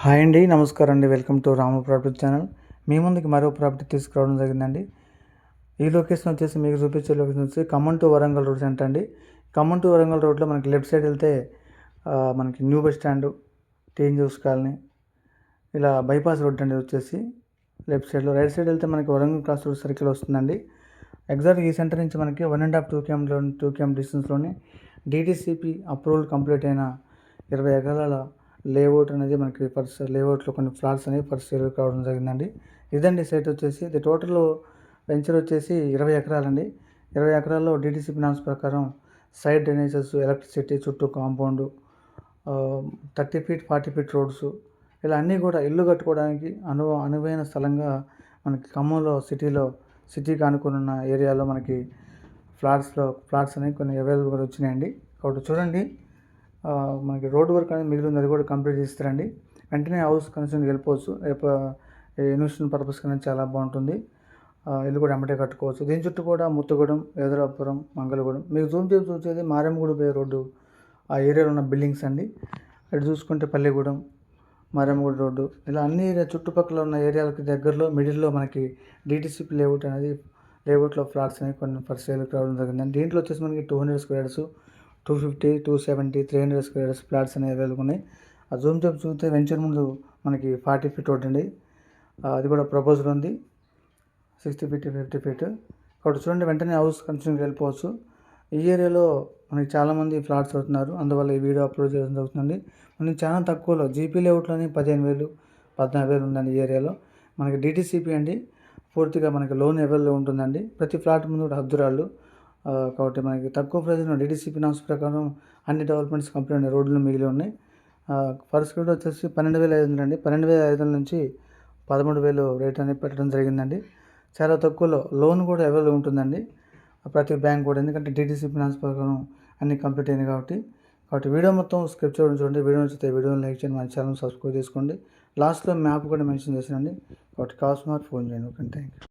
Hi అండి నమస్కారం అండి. Welcome to Ramu property channel. మీ ముందుకి మరో ప్రాపర్టీ తీసుకురావడం జరిగిందండి. ఈ లొకేషన్ వచ్చేసి మీకు చూపించే లొకేషన్ వచ్చి Khammam to Warangal road centre అండి. ఖమ్మం టు వరంగల్ రోడ్లో మనకి లెఫ్ట్ సైడ్ వెళ్తే మనకి new bus stand TNGOs colony ఇలా బైపాస్ రోడ్ అండి వచ్చేసి లెఫ్ట్ సైడ్లో. రైట్ సైడ్ వెళ్తే మనకి వరంగల్ క్రాస్ రోడ్ సర్కిల్ వస్తుందండి. ఎగ్జాక్ట్ ఈ సెంటర్ నుంచి మనకి వన్ అండ్ హాఫ్ టూ కేఎంలో టూ కేఎం డిస్టెన్స్లోనే డీటీసీపీ అప్రూవల్ కంప్లీట్ అయిన ఇరవై ఎకరాల లేఅవుట్ అనేది మనకి పర్స్ లేఅవుట్లో కొన్ని ఫ్లాట్స్ అనేవి ఫర్ కావడం జరిగిందండి. ఇదండి సైట్ వచ్చేసి. ఇది టోటల్ వెంచర్ వచ్చేసి ఇరవై ఎకరాలండి. ఇరవై ఎకరాల్లో డిటీసీపీ నామ్స్ ప్రకారం సైడ్ డ్రైనేజెస్ ఎలక్ట్రిసిటీ చుట్టూ compound thirty feet forty feet roads ఇలా అన్నీ కూడా ఇల్లు కట్టుకోవడానికి అను అనువైన స్థలంగా మనకి ఖమ్మంలో సిటీలో సిటీకి అనుకుని ఉన్న ఏరియాలో మనకి ఫ్లాట్స్లో ఫ్లాట్స్ అనేవి కొన్ని అవైలబుల్గా వచ్చినాయండి. కాబట్టి చూడండి. మనకి రోడ్ వర్క్ అనేది మిగిలింది అది కూడా కంప్లీట్ చేస్తారండి. వెంటనే హౌస్ కన్స్ట్రక్షన్ వెళ్ళిపోవచ్చు. రేపు ఇన్వెస్ట్మెంట్ పర్పస్ కన్నా చాలా బాగుంటుంది. ఆ, ఇల్లు కూడా అమ్మటే కట్టుకోవచ్చు. దీని చుట్టూ కూడా ముత్తగూడెం ఎదురాపురం మంగళగూడెం. మీకు జూమ్ చేసి చూసేది మారేమగూడ పోయే రోడ్డు. ఆ ఏరియాలో ఉన్న బిల్డింగ్స్ అండి. అటు చూసుకుంటే పల్లెగూడెం మారేమగూడ రోడ్డు. ఇలా అన్ని ఏరియా చుట్టుపక్కల ఉన్న ఏరియాలకి దగ్గరలో మిడిల్లో మనకి డీటీసీపీ లేఅవుట్ అనేది లేఅవుట్లో ఫ్లాట్స్ అనేవి కొన్ని ఫర్ సేల్కి రావడం జరిగింది దీంట్లో వచ్చేసి మనకి two hundred squares two fifty two seventy three hundred squares flats అనేవి అవైలబుల్ ఉన్నాయి. ఆ జూమ్ జాబ్ చూస్తే వెంచర్ ముందు మనకి ఫార్టీ ఫీట్ ఒకటి అండి అది కూడా ప్రపోజల్ ఉంది. సిక్స్టీ ఫీట్ ఫిఫ్టీ ఫీట్ కాబట్టి చూడండి వెంటనే హౌస్ కన్స్ట్రక్షన్కి వెళ్ళిపోవచ్చు. ఈ ఏరియాలో మనకి చాలామంది ఫ్లాట్స్ అవుతున్నారు. అందువల్ల ఈ వీడియో అప్లోడ్ చేయడం జరుగుతుంది మనకి చాలా తక్కువలో జీపీ లేఅవుట్లోనే పదిహేను వేలు పద్నాలుగు వేలు ఉందండి ఈ ఏరియాలో మనకి డిటీసీపీ అండి. పూర్తిగా మనకి లోన్ అవైలబుల్ ఉంటుందండి. ప్రతి ఫ్లాట్ ముందు కూడా హద్దురాళ్ళు. కాబట్టి మనకి తక్కువ ప్రైస్లో డీడీసీపీ నామ్స్ ప్రకారం అన్ని డెవలప్మెంట్స్ కంప్లీట్ ఉన్నాయి రోడ్లు మిగిలి ఉన్నాయి. ఫస్ట్ కూడా వచ్చేసి పన్నెండు వేల ఐదు వందలు అండి. పన్నెండు వేల ఐదు వందల నుంచి పదమూడు వేలు రేట్ అనేది పెట్టడం జరిగిందండి. చాలా తక్కువలో లోన్ కూడా అవైలబుల్ ఉంటుందండి. ప్రతి బ్యాంక్ కూడా ఎందుకంటే టీటీసీ ఫినాన్స్ ప్రకారం అన్ని కంప్లీట్ అయింది కాబట్టి. కాబట్టి వీడియో మొత్తం స్క్రిప్ట్ చూడండి చూడండి. వీడియో నచ్చితే వీడియోని లైక్ చేయండి మన ఛానల్ సబ్స్క్రైబ్ చేసుకోండి. లాస్ట్లో మ్యాప్ కూడా మెన్షన్ చేసానండి కాబట్టి కావాల్సిన వారు ఫోన్ చేయండి. Okay thank you